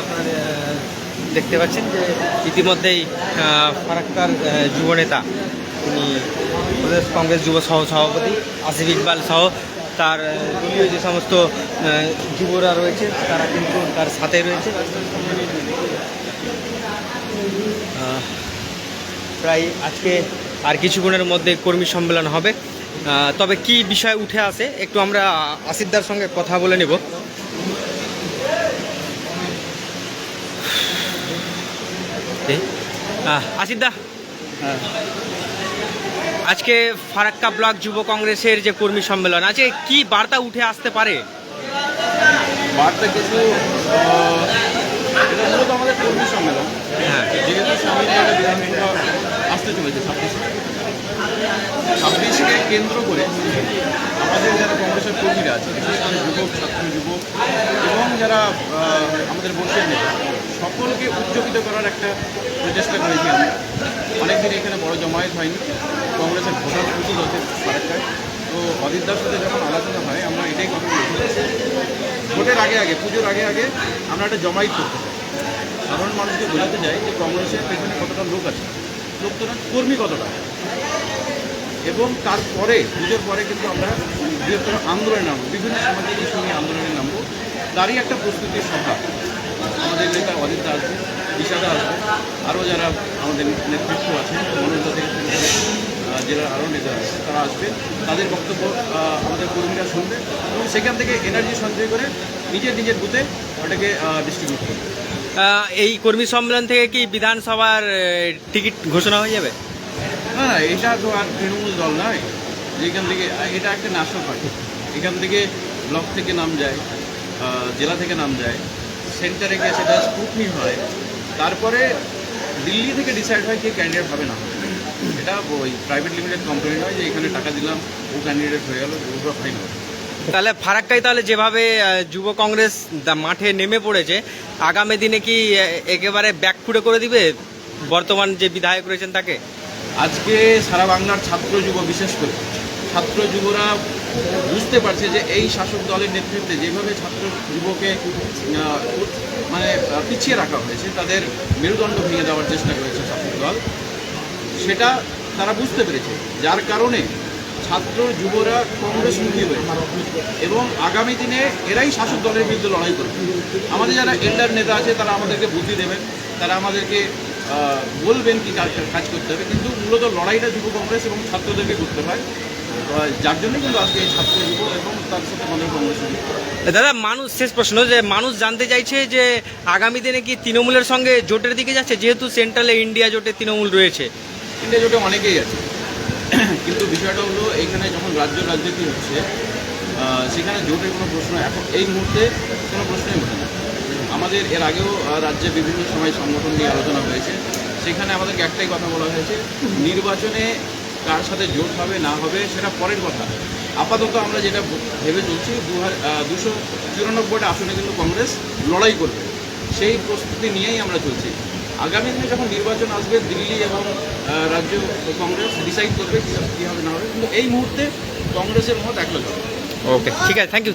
আপনারা দেখতে পাচ্ছেন যে ইতিমধ্যেই ফারাক্কার যুবনেতা, তিনি প্রদেশ কংগ্রেস যুব সহ সভাপতি আসিফ ইকবাল সহ তার দলীয় যে সমস্ত যুবরা রয়েছে, তারা কিন্তু তার সাথে রয়েছে। প্রায় আজকে আর কিছুক্ষণের মধ্যে কর্মী সম্মেলন হবে। তবে কি বিষয় উঠে আসে একটু আমরা আসিফদার সঙ্গে কথা বলে নেব। আসিফদা। আজকে ফারাক্কা ব্লক যুব কংগ্রেসের যে কর্মী সম্মেলন আছে কি বার্তা উঠে আসতে পারে? বার্তা কিছু আমাদের কর্মী সম্মেলন। হ্যাঁ। যেহেতু আসতে চলেছে ছাব্বিশে। ছাব্বিশকে কেন্দ্র করে আমাদের যারা কংগ্রেসের কর্মীরা আছে, বিশেষ করে যুবক, ছাত্র, যুবক এবং যারা আমাদের বর্ষের নেতা, সকলকে উজ্জীবিত করার একটা প্রচেষ্টা করেছি আমরা। অনেকদিন এখানে বড় জমায়েত হয়নি। কংগ্রেসের ভোটার প্রচুর আছে ফারাক্কায় তো অদিতদার সাথে যখন আলোচনা হয়, আমরা এটাই কথা বলেছি। ভোটের আগে আগে, পুজোর আগে আগে আমরা একটা জমায়েত করতে চাই। সাধারণ মানুষকে বোঝাতে চাই যে কংগ্রেসের পেছনে কতটা লোক আছে। লোক তো কর্মী কতটা? এবং তারপরে, পুজোর পরে কিন্তু আমরা বৃহত্তর আন্দোলনে নামবো। বিভিন্ন সামাজিক ইস্যু নিয়ে আন্দোলনে নামবো। তারই একটা প্রস্তুতির সভা। আমাদের নেতা অজিত আসবে ইশাদা আসবে আরও যারা আমাদের নেতৃত্ব আছে মনোনীত থেকে জেলার আরও নেতা আছে, তারা আসবে। তাদের বক্তব্য আমাদের কর্মীরা শুনবে। এবং সেখান থেকে এনার্জি সঞ্চয় করে নিজের নিজের বুথে ওটাকে ডিস্ট্রিবিউট করবে। এই কর্মী সম্মেলন থেকে কি বিধানসভার টিকিট ঘোষণা হয়ে যাবে? না এটা তো আর তৃণমূল দল নয়। যেখান থেকে, এটা একটা ন্যাশনাল পার্টি। এখান থেকে ব্লক থেকে নাম যায় জেলা থেকে নাম যায়, সেন্টারে গিয়ে সেটা স্ক্রুটনি হয়। তারপরে দিল্লি থেকে ডিসাইড হয় কে ক্যান্ডিডেট হবে না এটা ওই প্রাইভেট লিমিটেড কোম্পানি নয় যে এখানে টাকা দিলাম, ও ক্যান্ডিডেট হয়ে গেল ওগুলো হয় না তাহলে ফারাক্কায় তাহলে যেভাবে যুব কংগ্রেস মাঠে নেমে পড়েছে, আগামী দিনে কি একেবারে ব্যাকফুটে করে দিবে বর্তমান যে বিধায়ক রয়েছেন তাকে? আজকে সারা বাংলার ছাত্র যুব, বিশেষ করে ছাত্র যুবরা বুঝতে পারছে যে এই শাসক দলের নেতৃত্বে যেভাবে ছাত্র যুবকে মানে পিছিয়ে রাখা হয়েছে, তাদের মেরুদণ্ড ভেঙে দেওয়ার চেষ্টা করেছে শাসক দল, সেটা তারা বুঝতে পেরেছে। যার কারণে ছাত্র যুবরা কংগ্রেসমুখী হয়েছে এবং আগামী দিনে এরাই শাসক দলের বিরুদ্ধে লড়াই করবে। আমাদের যারা এল্ডার নেতা আছে তারা আমাদেরকে বুদ্ধি দেবেন। তারা আমাদেরকে বলবেন কি কাজ কাজ করতে হবে। কিন্তু মূলত লড়াইটা যুব কংগ্রেস এবং ছাত্রদেরকে করতে হয়। যার জন্য কিন্তু আজকে এই ছাত্র যুব এবং তার সাথে আমাদের কংগ্রেস দাদা মানুষ শেষ প্রশ্ন যে মানুষ জানতে চাইছে যে আগামী দিনে কি তৃণমূলের সঙ্গে জোটের দিকে যাচ্ছে? যেহেতু সেন্ট্রালে ইন্ডিয়া জোটে তৃণমূল রয়েছে। ইন্ডিয়া জোটে অনেকেই আছে। কিন্তু বিষয়টা হলো, এইখানে যখন রাজ্য রাজনীতি হচ্ছে সেখানে জোটের কোনো প্রশ্ন, এখন এই মুহূর্তে কোনো প্রশ্নই ওঠে না। আমাদের এর আগেও রাজ্যে বিভিন্ন সময় সংগঠন নিয়ে আলোচনা হয়েছে। সেখানে আমাদেরকে একটাই কথা বলা হয়েছে, নির্বাচনে কার সাথে জোট হবে, না হবে, সেটা পরের কথা। আপাতত আমরা যেটা ভেবে চলছি দু হাজার দুশো চুরানব্বইটা আসনে কিন্তু কংগ্রেস লড়াই করবে। সেই প্রস্তুতি নিয়েই আমরা চলছি। আগামী দিনে যখন নির্বাচন আসবে, দিল্লি এবং রাজ্য কংগ্রেস ডিসাইড করবে কী হবে, না হবে, কিন্তু এই মুহূর্তে কংগ্রেসের মত একলা ওকে ঠিক আছে থ্যাংক ইউ